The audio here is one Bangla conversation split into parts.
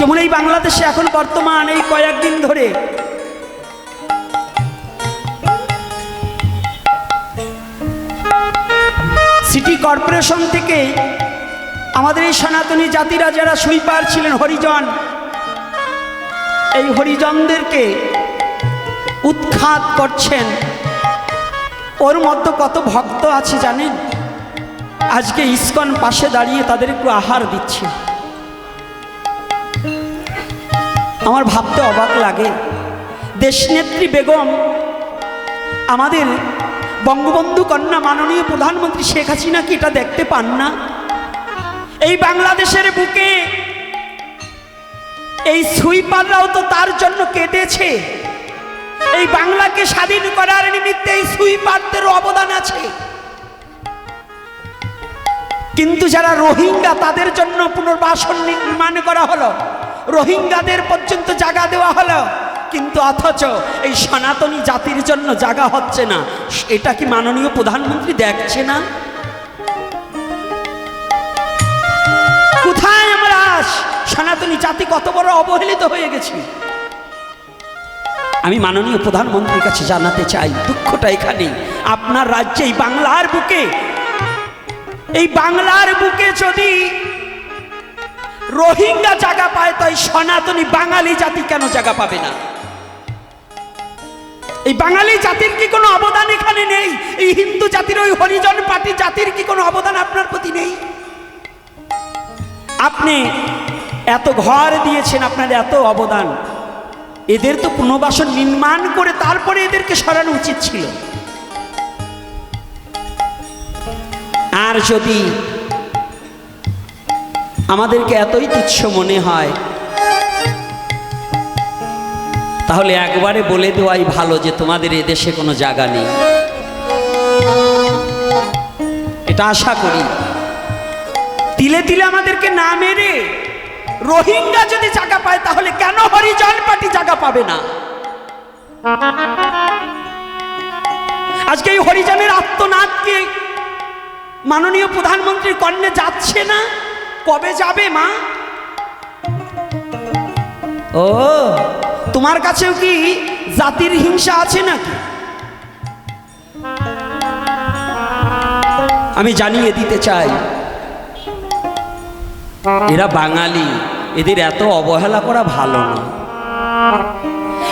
যেমন এই বাংলাদেশে এখন বর্তমান এই কয়েকদিন ধরে। সিটি কর্পোরেশন থেকে আমাদের এই সনাতনী জাতিরা যারা সুইপার ছিলেন, হরিজন, এই হরিজনদেরকে উৎখাত করছেন। ওর মধ্যে কত ভক্ত আছে জানেন? আজকে ইস্কন পাশে দাঁড়িয়ে তাদের একটু আহার দিচ্ছে। আমার ভাবতে অবাক লাগে। দেশনেত্রী বেগম, আমাদের বঙ্গবন্ধু কন্যা মাননীয় প্রধানমন্ত্রী শেখ হাসিনা কি এটা দেখতে পান না? এই বাংলাদেশের বুকে এই সুইপাররাও তো তার জন্য কেটেছে। এই বাংলাকে স্বাধীন করার নিমিত্তে এই সুইপারদেরও অবদান আছে। কিন্তু যারা রোহিঙ্গা, তাদের জন্য পুনর্বাসন নির্মাণ করা হলো। রোহিঙ্গাদের পর্যন্ত জায়গা দেওয়া হলো। কিন্তু অথচ এই সনাতনী জাতির জন্য জায়গা হচ্ছে না। এটা কি মাননীয় প্রধানমন্ত্রী দেখছে না? কোথায় আমরা সনাতনী জাতি কত বড় অবহেলিত হয়ে গেছি। আমি মাননীয় প্রধানমন্ত্রীর কাছে জানাতে চাই, দুঃখটা এখানে। আপনার রাজ্যে এই বাংলার বুকে, এই বাংলার বুকে যদি রোহিঙ্গা জায়গা পায়, তাই সনাতনী বাঙালি জাতি কেন জায়গা পাবে না? এই বাঙালি জাতির কি কোনো অবদান এখানে নেই? এই হিন্দু জাতির, ওই হরিজন পার্টি জাতির কি কোনো অবদান আপনার প্রতি নেই? আপনি এত ঘর দিয়েছেন, আপনার এত অবদান। এদের তো পুনর্বাসন নির্মাণ করে তারপরে এদেরকে সরানো উচিত ছিল। আর যদি আমাদেরকে এতই তুচ্ছ মনে হয়। তাহলে একবারে বলে দেওয়াই ভালো যে তোমাদের এদেশে কোনো জায়গা নেই। এটা আশা করি। তিলে তিলে আমাদেরকে না মেরে রোহিঙ্গা যদি জায়গা পায়, তাহলে কেন হরিজন পার্টি জায়গা পাবে না? আজকে এই হরিজনের আত্মনাথকে মাননীয় প্রধানমন্ত্রীর কন্যা যাচ্ছে না? কবে যাবে, মা? ও, তোমার কাছেও কি জাতির হিংসা আছে নাকি? আমি জানিয়ে দিতে চাই, এরা বাঙালি, এদের এত অবহেলা করা ভালো না।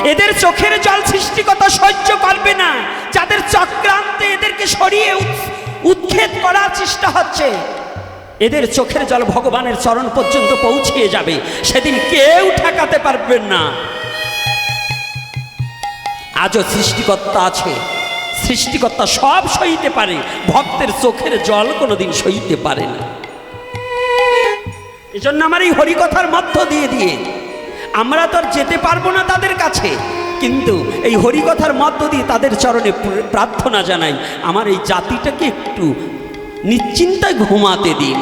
এদের চোখের জল সৃষ্টিকতা সহ্য করবে না, যাদের চক্রান্তে এদেরকে সরিয়ে উৎ- উচ্ছেদ করার চেষ্টা হচ্ছে। এদের চোখের জল ভগবানের চরণ পর্যন্ত পৌঁছিয়ে যাবে। সেদিন কেউ ঠেকাতে পারবেন না। আজও সৃষ্টিকর্তা আছে। সৃষ্টিকর্তা সব সইতে পারে। ভক্তের চোখের জল কোনোদিন সইতে পারে না। এজন্য আমার এই হরিকথার মধ্য দিয়ে দিয়ে আমরা তো যেতে পারব না তাদের কাছে। কিন্তু এই হরিকথার মধ্য দিয়ে তাদের চরণে প্রার্থনা জানাই। আমার এই জাতিটাকে একটু নিশ্চিন্তায় ঘুমাতে দিন।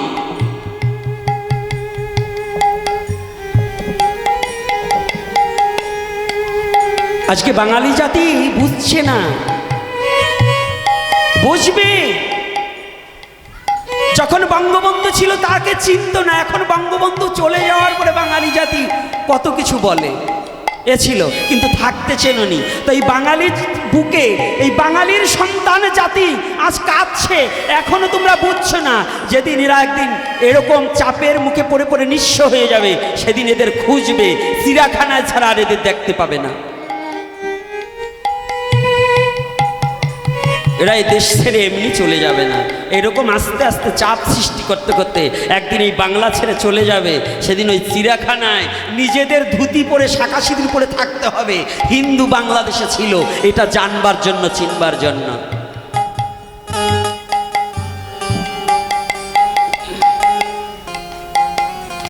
আজকে বাঙালি জাতি বুঝছে না। বুঝবে যখন বঙ্গবন্ধু ছিল তাকে চিনত না, এখন বঙ্গবন্ধু চলে যাওয়ার পরে বাঙালি জাতি কত কিছু বলে। এ ছিল, কিন্তু থাকতে চেননি। তো এই বাঙালির বুকে, এই বাঙালির সন্তান জাতি আজ কাঁদছে। এখনও তোমরা বুঝছ না, যেদিন এরা একদিন এরকম চাপের মুখে পড়ে পড়ে নিঃস্ব হয়ে যাবে, সেদিন এদের খুঁজবে। চিড়াখানায় ছাড়া আর এদের দেখতে পাবে না। এরা এই দেশ ছেড়ে এমনি চলে যাবে না। এরকম আস্তে আস্তে চাপ সৃষ্টি করতে করতে একদিন এই বাংলা ছেড়ে চলে যাবে। সেদিন ওই চিড়াখানায় নিজেদের ধুতি পরে শাঁকা সিঁদুর পরে থাকতে হবে। হিন্দু বাংলাদেশে ছিল, এটা জানবার জন্য, চিনবার জন্য।